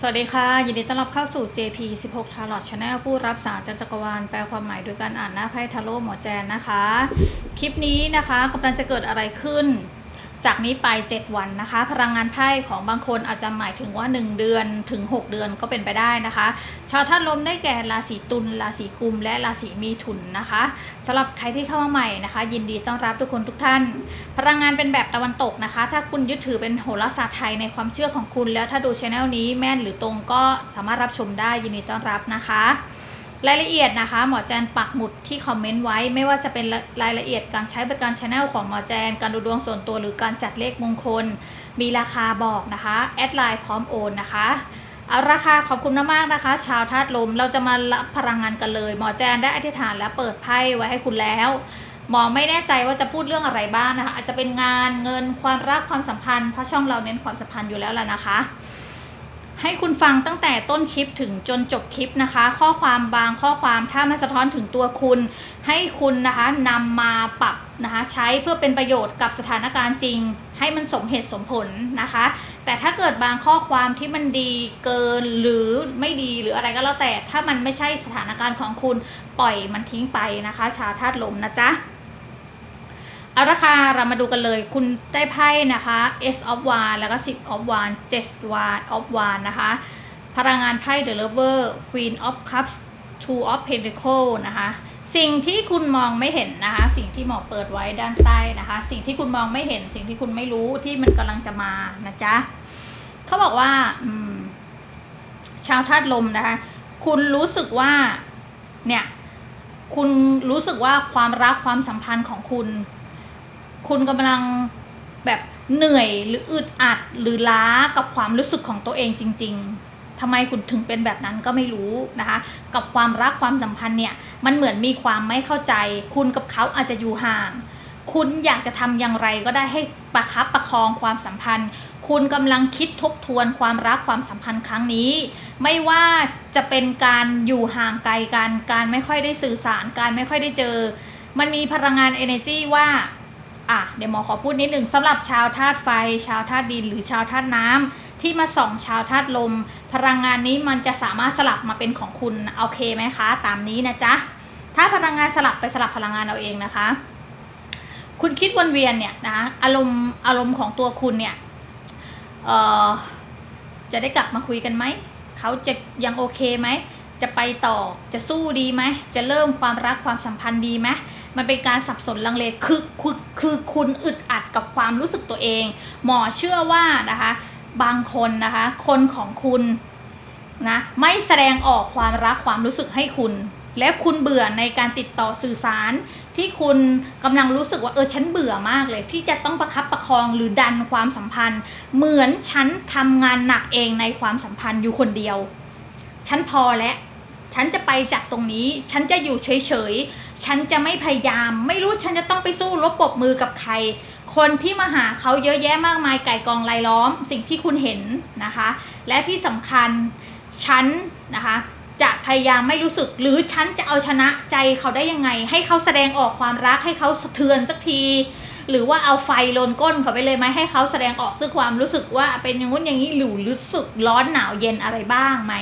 สวัสดีค่ะ ยินดีต้อนรับเข้าสู่ JP 16 Tarot Channel ผู้รับสารจันจักรวาลแปลความหมายโดยการอ่านหน้าไพ่ทาโร่หมอแจนนะคะ คลิปนี้นะคะกำลังจะเกิดอะไรขึ้น จากนี้ไป 7 วันนะคะ พลังงานไพ่ของบางคนอาจจะหมายถึงว่า 1 เดือนถึง 6 เดือนก็เป็นไปได้นะคะ ชาวธาตุลมได้แก่ราศีตุลราศีกุม และราศีมีถุนนะคะสำหรับใครที่เข้ามาใหม่นะคะ ยินดีต้อนรับทุกคนทุกท่าน พลังงานเป็นแบบตะวันตกนะคะ ถ้าคุณยึดถือเป็นโหราศาสตร์ไทยในความเชื่อของคุณ แล้วถ้าดูช anel นี้แม่นหรือตรงก็สามารถรับชมได้ยินดีต้อนรับนะคะ รายละเอียดนะคะหมอแจนปักหมุดที่คอมเมนต์ไว้ ไม่ว่าจะเป็นรายละเอียดการใช้บริการช anel ของหมอแจน การดูดวงส่วนตัวหรือการจัดเลขมงคล มีราคาบอกนะคะแอดไลน์พร้อมโอนนะคะเอาราคาขอบคุณมากๆนะคะ ชาวธาตุลมเราจะมารับพลังงานกันเลย หมอแจนได้อธิษฐานและเปิดไพ่ไว้ให้คุณแล้ว หมอไม่แน่ใจว่าจะพูดเรื่องอะไรบ้างนะคะ อาจจะเป็นงานเงินความรักความสัมพันธ์เพราะช่องเราเน้นความสัมพันธ์อยู่แล้วล่ะนะคะ ให้คุณฟังตั้งแต่ต้นคลิปถึงจนจบคลิปนะคะ ข้อความบางข้อความถ้ามันสะท้อนถึงตัวคุณ ให้คุณนะคะนำมาปรับนะคะใช้เพื่อเป็นประโยชน์กับสถานการณ์จริง ให้มันสมเหตุสมผลนะคะ แต่ถ้าเกิดบางข้อความที่มันดีเกินหรือไม่ดีหรืออะไรก็แล้วแต่ ถ้ามันไม่ใช่สถานการณ์ของคุณปล่อยมันทิ้งไปนะคะ ชาวธาตุลมนะจ๊ะ เอาละค่ะเรามาดูกันเลย คุณได้ไพ่นะคะ S of Wands แล้วก็ 10 of Wands 7 Wands of Wands นะคะ พลังงานไพ่ The Lover Queen of Cups Two of Pentacles นะคะ สิ่งที่คุณมองไม่เห็นนะคะ สิ่งที่หมอเปิดไว้ด้านใต้นะคะ สิ่งที่คุณมองไม่เห็น สิ่งที่คุณไม่รู้ที่มันกำลังจะมานะจ๊ะเขาบอกว่าชาวธาตุลมนะคะ คุณรู้สึกว่าเนี่ย คุณรู้สึกว่าความรักความสัมพันธ์ของคุณ คุณกำลังแบบเหนื่อยหรืออึดอัดหรือล้ากับความรู้สึกของตัวเองจริง ๆทำไมคุณถึงเป็นแบบนั้นก็ไม่รู้นะคะ กับความรักความสัมพันธ์เนี่ยมันเหมือนมีความไม่เข้าใจ คุณกับเขาอาจจะอยู่ห่าง คุณอยากจะทำอย่างไรก็ได้ให้ประคับประคองความสัมพันธ์ คุณกำลังคิดทบทวนความรักความสัมพันธ์ครั้งนี้ ไม่ว่าจะเป็นการอยู่ห่างไกลกัน การไม่ค่อยได้สื่อสาร การไม่ค่อยได้เจอ มันมีพลังงาน energy ว่า อะเดี๋ยวหมอขอพูดนิดหนึ่งสำหรับชาวธาตุไฟ ชาวธาตุดิน หรือชาวธาตุน้ำที่มาส่องชาวธาตุลม พลังงานนี้มันจะสามารถสลับมาเป็นของคุณโอเคไหมคะ ตามนี้นะจ๊ะถ้าพลังงานสลับไปสลับพลังงานเอาเองนะคะ คุณคิดวนเวียนเนี่ยนะอารมณ์อารมณ์ของตัวคุณเนี่ยเอ่อจะได้กลับมาคุยกันไหมเขาจะยังโอเคไหมจะไปต่อจะสู้ดีไหมจะเริ่มความรักความสัมพันธ์ดีไหม มันเป็นการสับสนลังเลคือคือคือคุณอึดอัดกับความรู้สึกตัวเอง หมอเชื่อว่านะคะบางคนนะคะ คนของคุณนะไม่แสดงออกความรักความรู้สึกให้คุณ และคุณเบื่อในการติดต่อสื่อสาร ที่คุณกำลังรู้สึกว่าเออฉันเบื่อมากเลย ที่จะต้องประคับประคองหรือดันความสัมพันธ์ เหมือนฉันทำงานหนักเองในความสัมพันธ์อยู่คนเดียว ฉันพอแล้วฉันจะไปจากตรงนี้ ฉันจะอยู่เฉยฉันจะไม่พยายาม ไม่รู้ฉันจะต้องไปสู้รบปบมือกับใคร คนที่มาหาเขาเยอะแยะมากมายไก่กองลายล้อม สิ่งที่คุณเห็นนะคะ และที่สำคัญฉันนะคะจะพยายามไม่รู้สึกหรือฉันจะเอาชนะใจเขาได้ยังไง ให้เขาแสดงออกความรักให้เขาสะเทือนสักที หรือว่าเอาไฟลนก้นเขาไปเลยไหมให้เขาแสดงออกซึ่งความรู้สึกว่าเป็นอย่างงู้นอย่างนี้หรือรู้สึกร้อนหนาวเย็นอะไรบ้างไหม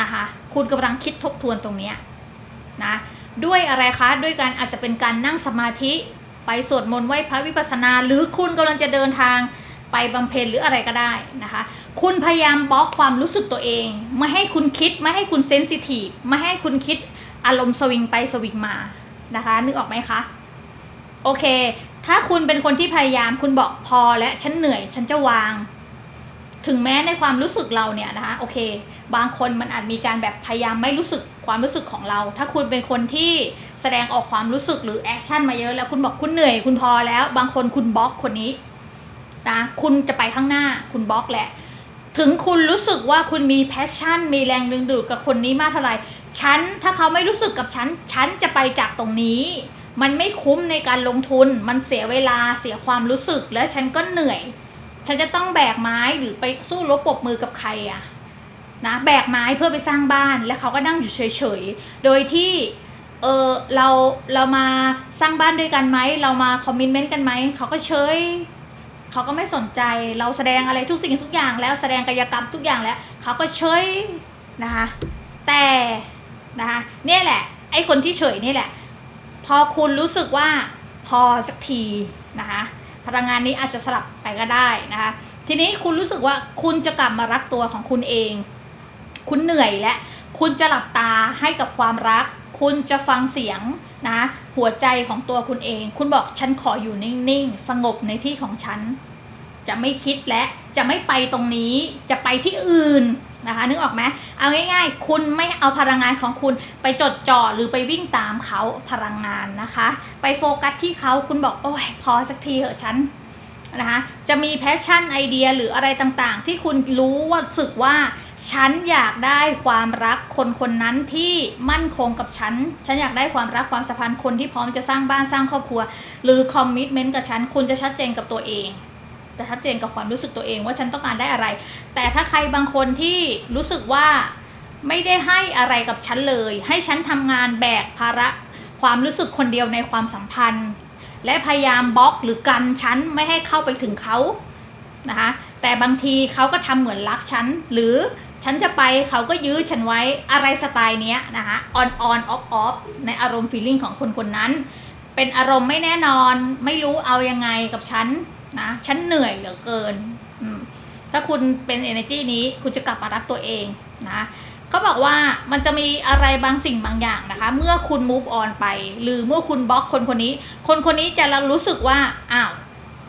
นะคะ คุณกำลังคิดทบทวนตรงเนี้ยนะ ด้วยอะไรคะ ด้วยการอาจจะเป็นการนั่งสมาธิ ไปสวดมนต์ไหว้พระวิปัสสนา หรือคุณกำลังจะเดินทางไปบำเพ็ญหรืออะไรก็ได้นะคะ คุณพยายามบล็อกความรู้สึกตัวเอง ไม่ให้คุณคิด ไม่ให้คุณเซนซิทีฟ ไม่ให้คุณคิดอารมณ์สวิงไปสวิงมานะคะ นึกออกไหมคะ โอเค ถ้าคุณเป็นคนที่พยายามคุณบอกพอและฉันเหนื่อย ฉันจะวาง ถึงแม้ในความรู้สึกเราเนี่ยนะคะโอเค บางคนมันอาจมีการแบบพยายามไม่รู้สึกความรู้สึกของเรา ถ้าคุณเป็นคนที่แสดงออกความรู้สึกหรือแอคชั่นมาเยอะแล้วคุณบอกคุณเหนื่อยคุณพอแล้ว บางคนคุณบล็อกคนนี้นะคุณจะไปข้างหน้าคุณบล็อกแหละ ถึงคุณรู้สึกว่าคุณมีแพชชั่น มีแรงดึงดูดกับคนนี้มากเท่าไหร่ฉันถ้าเขาไม่รู้สึกกับฉันฉันจะไปจากตรงนี้ มันไม่คุ้มในการลงทุน มันเสียเวลาเสียความรู้สึกแล้วฉันก็เหนื่อย ฉันจะต้องแบกไม้หรือไปสู้รบปรบมือกับใครอะนะแบกไม้เพื่อไปสร้างบ้านแล้วเขาก็นั่งอยู่เฉยๆ โดยที่เออเราเรามาสร้างบ้านด้วยกันไหมเรามาคอมมิชเมนต์กันไหมเขาก็เฉยเขาก็ไม่สนใจเราแสดงอะไรทุกสิ่งทุกอย่างแล้วแสดงกายกรรมทุกอย่างแล้วเขาก็เฉยนะคะแต่นะคะเนี่ยแหละ ไอ้คนที่เฉยนี่แหละ พอคุณรู้สึกว่าพอสักทีนะคะ พลังงานนี้อาจจะสลับไปก็ได้นะคะ ทีนี้คุณรู้สึกว่าคุณจะกลับมารักตัวของคุณเอง คุณเหนื่อยและ คุณจะหลับตาให้กับความรัก คุณจะฟังเสียงนะหัวใจของตัวคุณเอง คุณบอกฉันขออยู่นิ่งๆ สงบในที่ของฉัน จะไม่คิดและจะไม่ไปตรงนี้ จะไปที่อื่น นะคะนึกออกไหมเอาง่าย ๆ คุณไม่เอาพลังงานของคุณไปจดจ่อหรือไปวิ่งตามเขาพลังงานนะคะ ไปโฟกัสที่เขาคุณบอกโอ้ยพอสักทีเหอะฉันนะคะจะมีแพชชั่นไอเดียหรืออะไรต่างๆ ที่คุณรู้ว่าสึกว่า ฉันอยากได้ความรักคนคนนั้นที่มั่นคงกับฉัน ฉันอยากได้ความรักความสัมพันธ์คนที่พร้อมจะสร้างบ้านสร้างครอบครัว หรือคอมมิชเมนต์กับฉัน คุณจะชัดเจนกับตัวเอง จะชัดเจนกับความรู้สึกตัวเองว่าฉันต้องการได้อะไร แต่ถ้าใครบางคนที่รู้สึกว่าไม่ได้ให้อะไรกับฉันเลย ให้ฉันทำงานแบกภาระความรู้สึกคนเดียวในความสัมพันธ์ และพยายามบล็อกหรือกันฉันไม่ให้เข้าไปถึงเขานะคะแต่บางทีเขาก็ทำเหมือนรักฉันหรือฉันจะไปเขาก็ยื้อฉันไว้อะไรสไตล์เนี้ยนะคะ on on off off ในอารมณ์ feeling ของคนคนนั้น เป็นอารมณ์ไม่แน่นอนไม่รู้เอายังไงกับฉัน นะฉันเหนื่อยเหลือเกิน อืมถ้าคุณเป็น energy นี้คุณจะกลับมารักตัวเองนะเขาบอกว่ามันจะมีอะไรบางสิ่งบางอย่างนะคะ เมื่อคุณ move on ไป หรือเมื่อคุณบล็อกคนคนนี้ คนคนนี้จะรู้สึกว่าอ้าว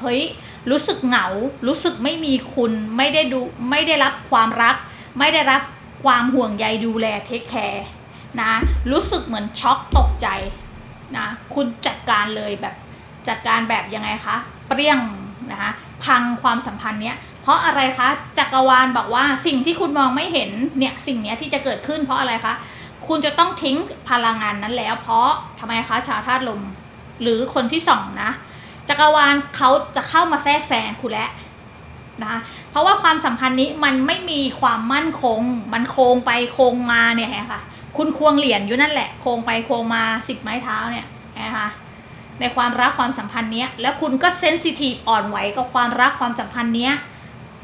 เฮ้ยรู้สึกเหงา รู้สึกไม่มีคุณไม่ได้ดูไม่ได้รับความรัก ไม่ได้รับความห่วงใยดูแลเทคแคร์นะรู้สึกเหมือนช็อกตกใจนะคุณจัดการเลยแบบจัดการแบบยังไงคะ เปรี้ยง นะคะพังความสัมพันธ์เนี้ยเพราะอะไรคะจักรวาลบอกว่าสิ่งที่คุณมองไม่เห็นเนี่ยสิ่งเนี้ยที่จะเกิดขึ้น เพราะอะไรคะคุณจะต้องทิ้งพลังงานนั้นแล้ว เพราะทำไมคะชาวธาตุลมหรือคนที่สองนะจักรวาลเขาจะเข้ามาแทรกแซงคุณแล้วนะเพราะว่าความสัมพันธ์นี้มันไม่มีความมั่นคง มันโค้งไปโค้งมาเนี่ยไงคะคุณควงเหรียญอยู่นั่นแหละโค้งไปโค้งมาสิบไม้เท้าเนี่ยนะคะ ในความรักความสัมพันธ์เนี้ยแล้วคุณก็เซนซิทีฟอ่อนไหวกับความรักความสัมพันธ์เนี้ย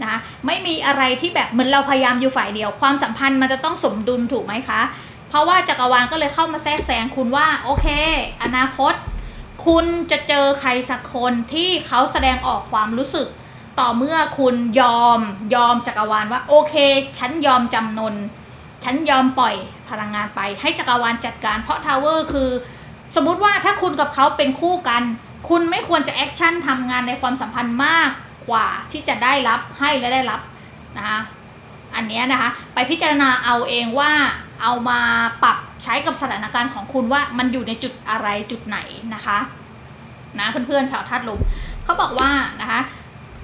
นะไม่มีอะไรที่แบบเหมือนเราพยายามอยู่ฝ่ายเดียว ความสัมพันธ์มันจะต้องสมดุลถูกไหมคะ เพราะว่าจักรวาลก็เลยเข้ามาแทรกแซงคุณว่าโอเค อนาคต คุณจะเจอใครสักคนที่เขาแสดงออกความรู้สึก ต่อเมื่อคุณยอมยอมจักรวาลว่าโอเค ฉันยอมจำนนฉันยอมปล่อยพลังงานไป ให้จักรวาลจัดการเพราะทาวเวอร์คือ สมมุติว่าถ้าคุณกับเขาเป็นคู่กัน คุณไม่ควรจะแอคชั่นทำงานในความสัมพันธ์มากกว่าที่จะได้รับให้และได้รับนะคะอันเนี้ยนะคะไปพิจารณาเอาเองว่าเอามาปรับใช้กับสถานการณ์ของคุณว่ามันอยู่ในจุดอะไรจุดไหนนะคะนะเพื่อนๆชาวธาตุลมเขาบอกว่านะคะ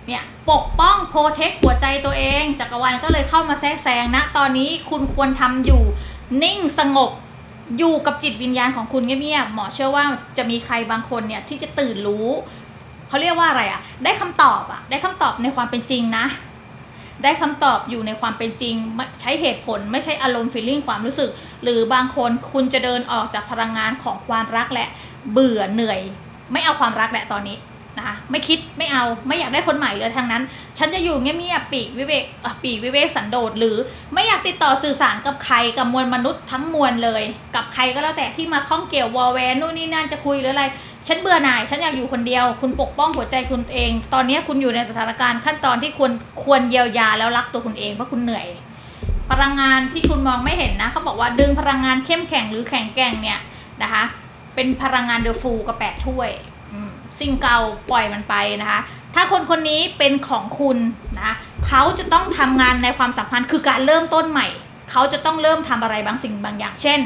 เนี่ยปกป้องโปรเทคหัวใจตัวเองจักรวาลก็เลยเข้ามาแทรกแซงนะ ตอนนี้คุณควรทำอยู่นิ่งสงบ อยู่กับจิตวิญญาณของคุณเงียบๆหมอเชื่อว่าจะมีใครบางคนเนี่ยที่จะตื่นรู้เขาเรียกว่าอะไรอะได้คำตอบอะได้คำตอบในความเป็นจริงนะ ได้คำตอบอยู่ในความเป็นจริงไม่ใช้เหตุผลไม่ใช่อารมณ์ฟีลลิ่งความรู้สึก หรือบางคนคุณจะเดินออกจากพลังงานของความรักและเบื่อเหนื่อย ไม่เอาความรักแหละตอนนี้ นะคะไม่คิดไม่เอาไม่อยากได้คนใหม่เลยทางนั้น ฉันจะอยู่เงียบๆปีกวิเวกปีกวิเวกสันโดษหรือไม่อยากติดต่อสื่อสารกับใครกับมวลมนุษย์ทั้งมวลเลย กับใครก็แล้วแต่ที่มาข้องเกี่ยววอลแวนนู่นนี่นั่นจะคุยหรืออะไร ฉันเบื่อหน่าย ฉันอยากอยู่คนเดียว คุณปกป้องหัวใจคุณเอง ตอนนี้คุณอยู่ในสถานการณ์ขั้นตอนที่ควรควรเยียวยาแล้วรักตัวคุณเองเพราะคุณเหนื่อย พลังงานที่คุณมองไม่เห็นนะเขาบอกว่าดึงพลังงานเข้มแข็งหรือแข็งแกร่งเนี่ยนะคะเป็นพลังงานเดอะฟูลกับแปดถ้วย สิ่งเก่าปล่อยมันไปนะคะ ถ้าคนคนนี้เป็นของคุณนะเขาจะต้องทำงานในความสัมพันธ์คือการเริ่มต้นใหม่ เขาจะต้องเริ่มทำอะไรบางสิ่งบางอย่าง เช่น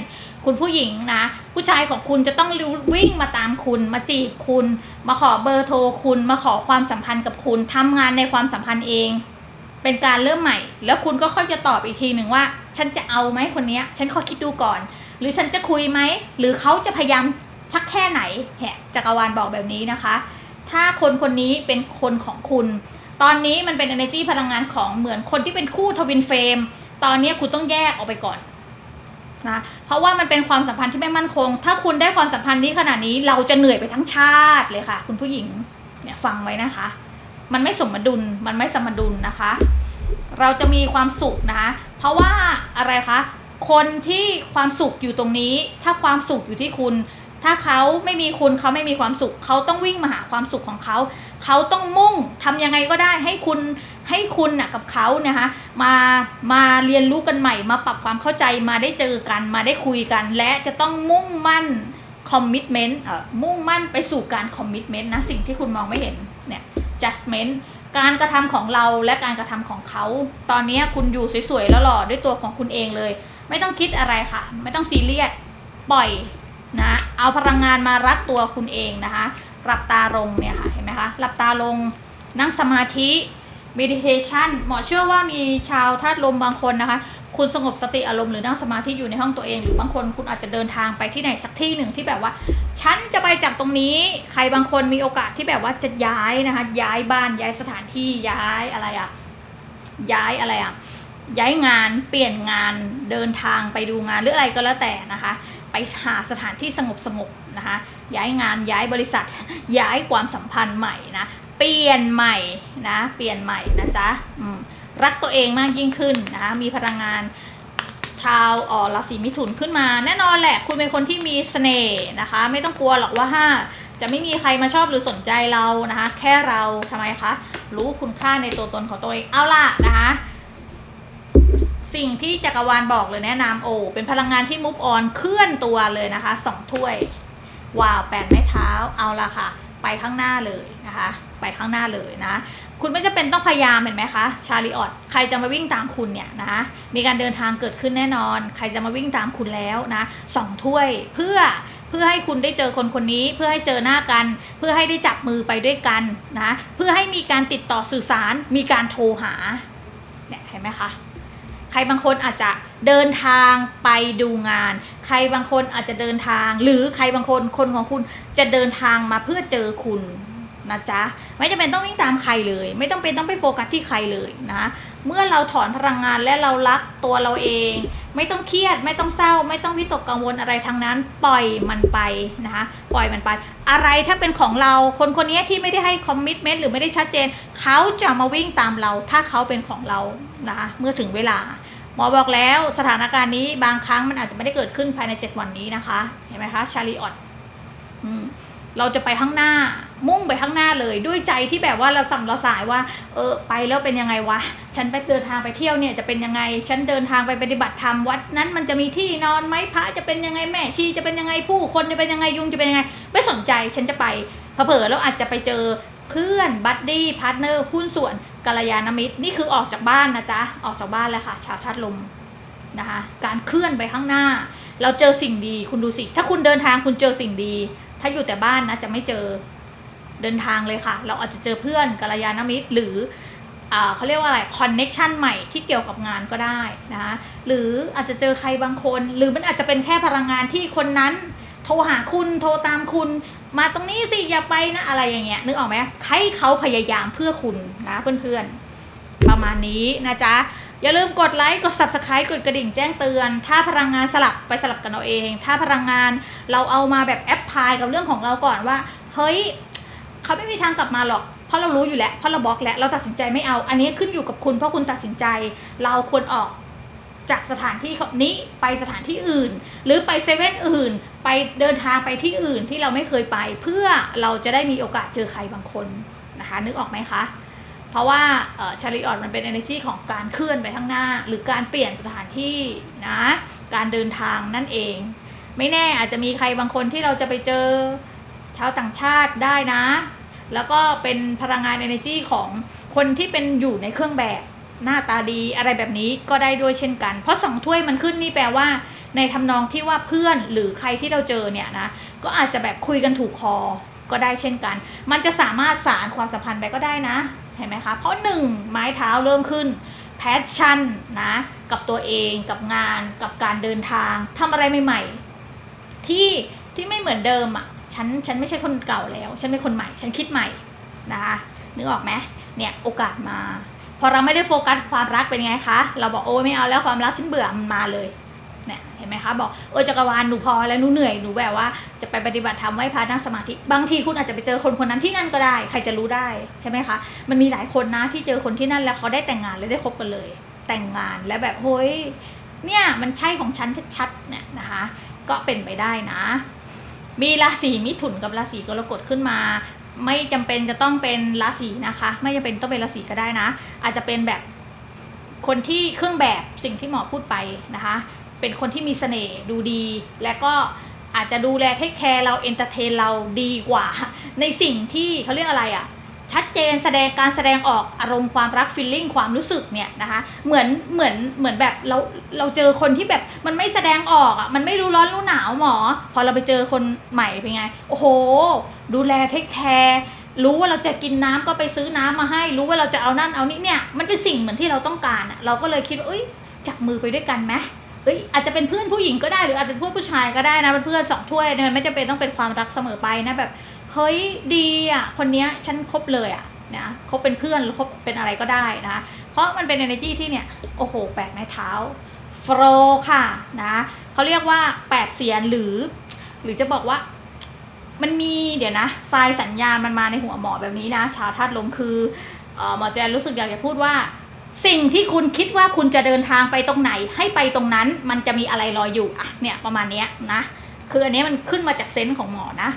คุณผู้หญิงนะผู้ชายของคุณจะต้องวิ่งมาตามคุณ มาจีบคุณ มาขอเบอร์โทรคุณ มาขอความสัมพันธ์กับคุณทำงานในความสัมพันธ์เองเป็นการเริ่มใหม่ แล้วคุณก็ค่อยจะตอบอีกทีหนึ่งว่า ฉันจะเอาไหมคนนี้ฉันขอคิดดูก่อน หรือฉันจะคุยไหม หรือเขาจะพยายาม สักแค่ไหนแหะจักรวาลบอกแบบนี้นะคะ ถ้าคนคนนี้เป็นคนของคุณ ตอนนี้มันเป็น energy พลังงานของเหมือนคนที่เป็นคู่ทวินเฟรมตอนนี้คุณต้องแยกออกไปก่อนนะเพราะว่ามันเป็นความสัมพันธ์ที่ไม่มั่นคง ถ้าคุณได้ความสัมพันธ์นี้ขนาดนี้เราจะเหนื่อยไปทั้งชาติเลยค่ะ คุณผู้หญิงเนี่ยฟังไว้นะคะ มันไม่สมดุลมันไม่สมดุลนะคะ เราจะมีความสุขนะคะเพราะว่าอะไรคะคนที่ความสุขอยู่ตรงนี้ ถ้าความสุขอยู่ที่คุณ ถ้าเขาไม่มีคุณเขาไม่มีความสุข เขาต้องวิ่งมาหาความสุขของเขา เขาต้องมุ่งทำยังไงก็ได้ให้คุณให้คุณน่ะกับเขาเนี่ยฮะมามาเรียนรู้กันใหม่ มาปรับความเข้าใจมาได้เจอกันมาได้คุยกัน และจะต้องมุ่งมั่นคอมมิชเมนต์เออมุ่งมั่นไปสู่การคอมมิชเมนต์นะสิ่งที่คุณมองไม่เห็นเนี่ย judgment การกระทำของเราและการกระทำของเขา ตอนนี้คุณอยู่สวยๆแล้วหล่อด้วยตัวของคุณเองเลย ไม่ต้องคิดอะไรค่ะ ไม่ต้องซีเรียสปล่อย นะเอาพลังงานมารัดตัวคุณเองนะคะหลับตาลงเนี่ยค่ะเห็นไหมคะหลับตาลงนั่งสมาธิ meditation หมอเชื่อว่ามีชาวธาตุลมบางคนนะคะ คุณสงบสติอารมณ์หรือนั่งสมาธิอยู่ในห้องตัวเอง หรือบางคนคุณอาจจะเดินทางไปที่ไหนสักที่หนึ่งที่แบบว่า ฉันจะไปจากตรงนี้ใครบางคนมีโอกาสที่แบบว่าจะย้ายนะคะ ย้ายบ้านย้ายสถานที่ย้ายอะไรอะย้ายอะไรอะย้ายงานเปลี่ยนงานเดินทางไปดูงานหรืออะไรก็แล้วแต่นะคะ หาสถานที่สงบสงบๆนะคะย้ายงานย้ายบริษัทย้ายความสัมพันธ์ใหม่นะเปลี่ยนใหม่นะเปลี่ยนใหม่นะจ๊ะรักตัวเองมากยิ่งขึ้นนะคะมีพลังงานชาวออราศีมิถุนขึ้นมา แน่นอนแหละ คุณเป็นคนที่มีเสน่ห์นะคะ ไม่ต้องกลัวหรอกว่าถ้าจะไม่มีใครมาชอบหรือสนใจเรานะคะ แค่เราทำไมคะ รู้คุณค่าในตัวตนของตัวเองเอาล่ะนะคะ สิ่งที่จักรวาลบอกเลยแนะนำโอเป็นพลังงานที่มุฟออนเคลื่อนตัวเลยนะคะสองถ้วย ว้าวแปดไม้เท้าเอาละค่ะ ไปข้างหน้าเลยนะคะ ไปข้างหน้าเลยนะ คุณไม่จำเป็นต้องพยายามเห็นไหมคะชาลีออตใครจะมาวิ่งตามคุณเนี่ยนะมีการเดินทางเกิดขึ้นแน่นอน ใครจะมาวิ่งตามคุณแล้วนะสองถ้วยเพื่อเพื่อให้คุณได้เจอคนคนนี้ เพื่อให้เจอหน้ากัน เพื่อให้ได้จับมือไปด้วยกันนะเพื่อให้มีการติดต่อสื่อสารมีการโทรหาเนี่ยเห็นไหมคะ รบางคนอาจจะเดินทางไปดูงาน ใครบางคนอาจจะเดินทาง หรือใครบางคนคนของคุณจะเดินทางมาเพื่อเจอคุณนะจ๊ะไม่จำเป็นต้องวิ่งตามใครเลย ไม่ต้องเป็นต้องไปโฟกัสที่ใครเลยนะเมื่อเราถอนพลังงานและเรารักตัวเราเอง ไม่ต้องเครียดไม่ต้องเศร้า ไม่ต้องวิตกกังวลอะไรทั้งนั้น ปล่อยมันไปนะคะปล่อยมันไป อะไรถ้าเป็นของเราคนคนนี้ที่ไม่ได้ให้คอมมิชเมนต์หรือไม่ได้ชัดเจน เขาจะมาวิ่งตามเราถ้าเขาเป็นของเรานะคะเมื่อถึงเวลา หมอบอกแล้วสถานการณ์นี้บางครั้งมันอาจจะไม่ได้เกิดขึ้นภายใน 7 วันนี้นะคะ เห็นไหมคะชาลีออตเราจะไปข้างหน้ามุ่งไปข้างหน้าเลยด้วยใจที่แบบว่าเราสัมเราสายว่า เออไปแล้วเป็นยังไงวะ ฉันไปเดินทางไปเที่ยวเนี่ยจะเป็นยังไง ฉันเดินทางไปปฏิบัติธรรมวัดนั้นมันจะมีที่นอนไหมพระจะเป็นยังไงแม่ชีจะเป็นยังไงผู้คนจะเป็นยังไงยุงจะเป็นยังไง ไม่สนใจฉันจะไปเผลอๆแล้วอาจจะไปเจอเพื่อนบัดดี้พาร์ทเนอร์หุ้นส่วน กัลยาณมิตรนี่คือออกจากบ้านนะจ๊ะออกจากบ้านแล้วค่ะ ชาวธาตุลมนะคะการเคลื่อนไปข้างหน้า เราเจอสิ่งดีคุณดูสิ ถ้าคุณเดินทางคุณเจอสิ่งดี ถ้าอยู่แต่บ้านนะจะไม่เจอเดินทางเลยค่ะ เราอาจจะเจอเพื่อนกัลยาณมิตรหรืออ่าเขาเรียกว่าอะไรคอนเน็ชันใหม่ที่เกี่ยวกับงานก็ได้นะะหรืออาจจะเจอใครบางคน หรือมันอาจจะเป็นแค่พลังงานที่คนนั้น โทรหาคุณโทรตามคุณ มาตรงนี้สิอย่าไปนะอะไรอย่างเงี้ยนึกออกไหมให้เขาพยายามเพื่อคุณนะเพื่อนๆ ประมาณนี้นะจ๊ะอย่าลืมกดไลค์กด subscribe กดกระดิ่งแจ้งเตือน ถ้าพลังงานสลับไปสลับกันเอาเอง ถ้าพลังงานเราเอามาแบบแอปพลายกับเรื่องของเราก่อนว่า เฮ้ยเขาไม่มีทางกลับมาหรอก เพราะเรารู้อยู่แล้วเพราะเราบล็อกแล้วเราตัดสินใจไม่เอา อันนี้ขึ้นอยู่กับคุณเพราะคุณตัดสินใจ เราควรออก จากสถานที่นี้ไปสถานที่อื่น หรือไปเซเว่นอื่น ไปเดินทางไปที่อื่นที่เราไม่เคยไป เพื่อเราจะได้มีโอกาสเจอใครบางคนนะคะนึกออกไหมคะ เพราะว่าชาริออตมันเป็น energy ของการเคลื่อนไปข้างหน้า หรือการเปลี่ยนสถานที่นะการเดินทางนั่นเอง ไม่แน่อาจจะมีใครบางคนที่เราจะไปเจอชาวต่างชาติได้นะ แล้วก็เป็นพลังงาน energy ของคนที่เป็นอยู่ในเครื่องแบบ หน้าตาดีอะไรแบบนี้ก็ได้ด้วยเช่นกัน เพราะสองถ้วยมันขึ้นนี่แปลว่า ในทำนองที่ว่าเพื่อนหรือใครที่เราเจอเนี่ยนะก็อาจจะแบบคุยกันถูกคอก็ได้เช่นกัน มันจะสามารถสารความสัมพันธ์ไปก็ได้นะเห็นไหมคะ เพราะหนึ่งไม้เท้าเริ่มขึ้นแพชชั่นนะกับตัวเองกับงานกับการเดินทางทำอะไรใหม่ๆ ที่ที่ไม่เหมือนเดิมอะฉันฉันไม่ใช่คนเก่าแล้ว ฉันเป็นคนใหม่ ฉันคิดใหม่นะคะนึกออกไหมเนี่ยโอกาสมา พอเราไม่ได้โฟกัสความรักเป็นไงคะ เราบอกโอ้ไม่เอาแล้วความรักฉันเบื่อมันมาเลยเนี่ยเห็นไหมคะบอกเออจักรวาลหนูพอแล้วหนูเหนื่อยหนูแบบว่า จะไปปฏิบัติธรรมไหว้พระนั่งสมาธิบางทีคุณอาจจะไปเจอคนคนนั้นที่นั่นก็ได้ ใครจะรู้ได้ใช่ไหมคะมันมีหลายคนนะที่เจอคนที่นั่นแล้วเขาได้แต่งงานและได้คบกันเลย แต่งงานแล้วแบบเฮ้ยเนี่ยมันใช่ของฉันชัดๆเนี่ยนะคะ ก็เป็นไปได้นะ มีราศีมิถุนกับราศีกรกฎขึ้นมา ไม่จำเป็นจะต้องเป็นราศีนะคะ ไม่จำเป็นต้องเป็นราศีก็ได้นะ อาจจะเป็นแบบคนที่เครื่องแบบสิ่งที่หมอพูดไปนะคะ เป็นคนที่มีเสน่ห์ดูดี และก็อาจจะดูแลเทคแคร์เราเอนเตอร์เทนเราดีกว่า ในสิ่งที่เขาเรียกอะไรอะ่ะชัดเจนแสดงการแสดงออกอารมณ์ความรักฟีลลิ่งความรู้สึกเนี่ยนะคะเหมือนเหมือนเหมือนแบบเราเราเจอคนที่แบบมันไม่แสดงออกอะมันไม่รู้ร้อนรู้หนาวหมอ พอเราไปเจอคนใหม่เป็นไง โอ้โห ดูแลเทคแคร์รู้ว่าเราจะกินน้ำก็ไปซื้อน้ำมาให้ รู้ว่าเราจะเอานั่นเอานี่เนี่ยมันเป็นสิ่งเหมือนที่เราต้องการเราก็เลยคิดว่าเอ้ยจับมือไปด้วยกันไหมเอ้ยอาจจะเป็นเพื่อนผู้หญิงก็ได้หรืออาจจะเป็นเพื่อนผู้ชายก็ได้นะเป็นเพื่อนสองถ้วยเนี่ยไม่จำเป็นต้องเป็นความรักเสมอไปนะแบบเฮ้ยดีอะคนเนี้ยฉันคบเลยอะนะคบเป็นเพื่อนหรือคบเป็นอะไรก็ได้นะเพราะมันเป็น energy ที่เนี่ยโอ้โหแปดไม้เท้าโฟลค่ะนะเขาเรียกว่าแปดเสียนหรือ หรือจะบอกว่า มันมีเดี๋ยวนะทรายสัญญาณมันมาในหัวหมอแบบนี้นะ ชาวธาตุลมคืออหมอแจนรู้สึกอยากจะพูดว่า สิ่งที่คุณคิดว่าคุณจะเดินทางไปตรงไหน ให้ไปตรงนั้น มันจะมีอะไรรออยู่อะเนี่ยประมาณนี้นะคืออันนี้มันขึ้นมาจากเซนส์ของหมอนะ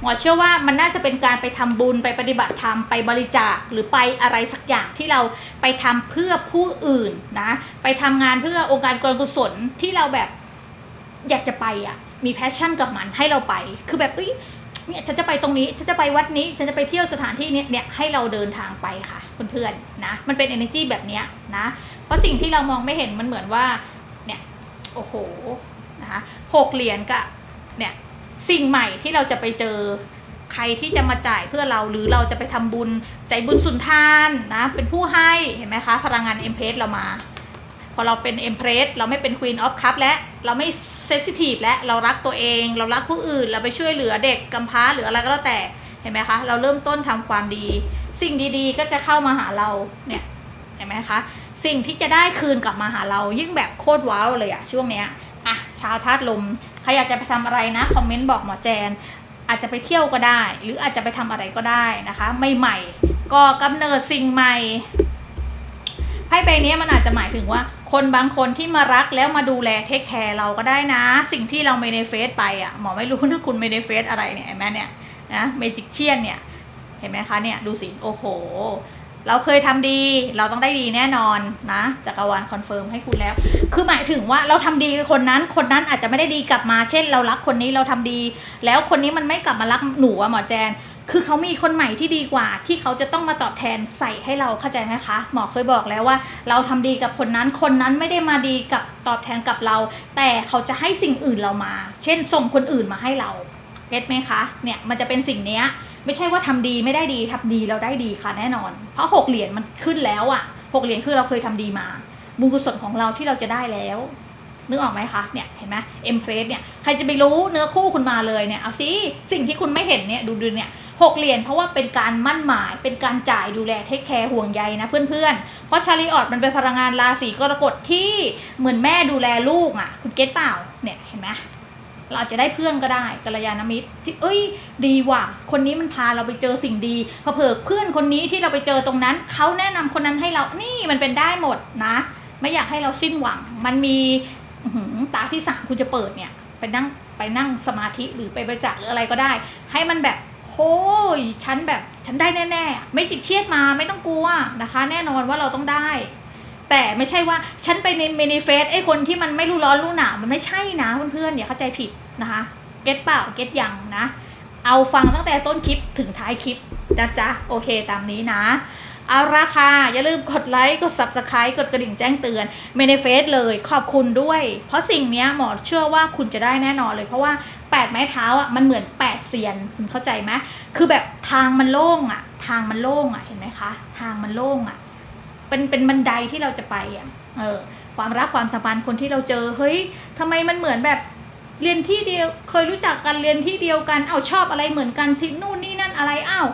หมอเชื่อว่ามันน่าจะเป็นการไปทำบุญไปปฏิบัติธรรมไปบริจาคหรือไปอะไรสักอย่างที่เราไปทำเพื่อผู้อื่นนะ ไปทำงานเพื่อองค์การกุศลที่เราแบบอยากจะไปอะมีแพชชั่นกับมันให้เราไป คือแบบเอ้ย เนี่ยฉันจะไปตรงนี้ฉันจะไปวัดนี้ฉันจะไปเที่ยวสถานที่นี้เนี่ยให้เราเดินทางไปค่ะเพื่อนๆนะมันเป็น energy แบบเนี้ยนะเพราะสิ่งที่เรามองไม่เห็นมันเหมือนว่าเนี่ยโอ้โหนะคะหกเหรียญกับเนี่ยสิ่งใหม่ที่เราจะไปเจอใครที่จะมาจ่ายเพื่อเราหรือเราจะไปทำบุญใจบุญสุนทานนะเป็นผู้ให้เห็นไหมคะพลังงานเอ็มเพสเรามา พอเราเป็นเอ็มเพรสเราไม่เป็นควีนออฟคัพและเราไม่เซสซิทีฟและเรารักตัวเอง เรารักผู้อื่น เราไปช่วยเหลือเด็กกำพร้าหรืออะไรก็แล้วแต่เห็นไหมคะเราเริ่มต้นทำความดี สิ่งดีๆ ก็จะเข้ามาหาเราเนี่ยเห็นไหมคะสิ่งที่จะได้คืนกลับมาหาเรายิ่งแบบโคตรว้าวเลยอะช่วงเนี้ยอะชาวธาตุลมใครอยากจะไปทำอะไรนะคอมเมนต์บอกหมอแจน อาจจะไปเที่ยวก็ได้ หรืออาจจะไปทำอะไรก็ได้นะคะใหม่ๆก็กำเนิดสิ่งใหม่ ไพ่ใบนี้มันอาจจะหมายถึงว่า คนบางคนที่มารักแล้วมาดูแลเทคแคร์เราก็ได้นะ สิ่งที่เราเมเนเฟสไปอะหมอไม่รู้นะคุณเมเนเฟสอะไรเนี่ยเห็นไหมเนี่ยนะเมจิกเชียนเนี่ยเห็นไหมคะเนี่ยดูสิโอ้โห เราเคยทำดีเราต้องได้ดีแน่นอนนะจักรวาลคอนเฟิร์มให้คุณแล้ว คือหมายถึงว่าเราทำดีกับคนนั้น คนนั้นอาจจะไม่ได้ดีกลับมา เช่น เรารักคนนี้เราทำดี แล้วคนนี้มันไม่กลับมารักหนูอะหมอแจน คือเขามีคนใหม่ที่ดีกว่า ที่เขาจะต้องมาตอบแทนใส่ให้เราเข้าใจไหมคะ หมอเคยบอกแล้วว่า เราทำดีกับคนนั้นคนนั้นไม่ได้มาดีกับตอบแทนกับเรา แต่เขาจะให้สิ่งอื่นเรามา เช่นส่งคนอื่นมาให้เราเก็ตไหมคะเนี่ยมันจะเป็นสิ่งเนี้ยไม่ใช่ว่าทำดีไม่ได้ดีทำดีเราได้ดีค่ะแน่นอน เพราะหกเหรียญมันขึ้นแล้วอะหกเหรียญคือเราเคยทำดีมาบุญกุศลของเราที่เราจะได้แล้วนึกออกไหมคะเนี่ยเห็นไหมเอ็มเพรสเนี่ยใครจะไปรู้เนื้อคู่คุณมาเลยเนี่ยเอาสิสิ่งที่คุณไม่เห็นเนี่ยดูดูเนี่ย หกเหรียญเพราะว่าเป็นการมั่นหมาย เป็นการจ่ายดูแลเทคแคร์ห่วงใยนะเพื่อนๆ เพราะชาลีออดมันเป็นพลังงานราศีกรกฎที่เหมือนแม่ดูแลลูกอะ คุณเก็ตเปล่าเนี่ยเห็นไหมเราอาจจะได้เพื่อนก็ได้กัลยาณมิตรที่เอ้ย ดีว่ะ คนนี้มันพาเราไปเจอสิ่งดีพอเผื่อเพื่อนคนนี้ที่เราไปเจอตรงนั้น เขาแนะนำคนนั้นให้เรา นี่มันเป็นได้หมดนะ ไม่อยากให้เราสิ้นหวัง มันมีตาที่สามคุณจะเปิดเนี่ย ไปนั่งไปนั่งสมาธิหรือไปบริจาคหรืออะไรก็ได้ ให้มันแบบ โอ้ยฉันแบบฉันได้แน่ๆ ไม่จิตเครียดมาไม่ต้องกลัวนะคะ แน่นอนว่าเราต้องได้ แต่ไม่ใช่ว่าฉันไปในเมนิเฟสไอ้คนที่มันไม่รู้ร้อนรู้หนาวมันไม่ใช่นะเพื่อนๆอย่าเข้าใจผิดนะคะ เก็ตเปล่าเก็ตยังนะ เอาฟังตั้งแต่ต้นคลิปถึงท้ายคลิปนะจ๊ะโอเคตามนี้นะเอาราคาอย่าลืมกดไลค์ กด subscribe กดกระดิ่งแจ้งเตือนเมนเฟสเลยขอบคุณด้วย เพราะสิ่งนี้หมอเชื่อว่าคุณจะได้แน่นอนเลย เพราะว่า 8ไม้เท้าอะมันเหมือน8เซียนคุณเข้าใจไหมคือแบบทางมันโล่งอะ ทางมันโล่งอะเห็นไหมคะ ทางมันโล่งอะ เป็นเป็นบันไดที่เราจะไปอะเออความรักความสัมพันธ์คนที่เราเจอเฮ้ยทำไมมันเหมือนแบบเรียนที่เดียวเคยรู้จักกันเรียนที่เดียวกันเอาชอบอะไรเหมือนกันที่นู่นนี่นั่นอะไรอ้าว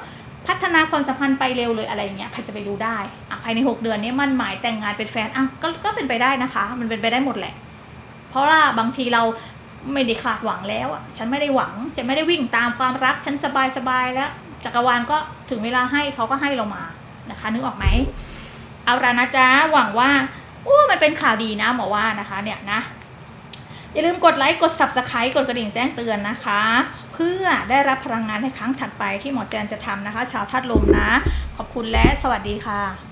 พัฒนาความสัมพันธ์ไปเร็วเลยอะไรอย่างเงี้ยใครจะไปรู้ได้อะภายใน 6 เดือนนี้มันหมายแต่งงานเป็นแฟนอ้าวก็ก็เป็นไปได้นะคะ มันเป็นไปได้หมดแหละ เพราะว่าบางทีเรา ไม่ได้ขาดหวังแล้วอะฉันไม่ได้หวังจะไม่ได้วิ่งตามความรัก ฉันสบายสบายแล้วจักรวาลก็ถึงเวลาให้เขาก็ให้เรามานะคะ นึกออกไหมเอาละนะจ๊ะหวังว่าโอ้มันเป็นข่าวดีนะหมอว่านะคะ เนี่ยนะอย่าลืมกดไลค์กด subscribe กดกระดิ่งแจ้งเตือนนะคะ เพื่อได้รับพลังงานในครั้งถัดไปที่หมอแจนจะทำนะคะ ชาวธาตุลมนะ ขอบคุณและสวัสดีค่ะ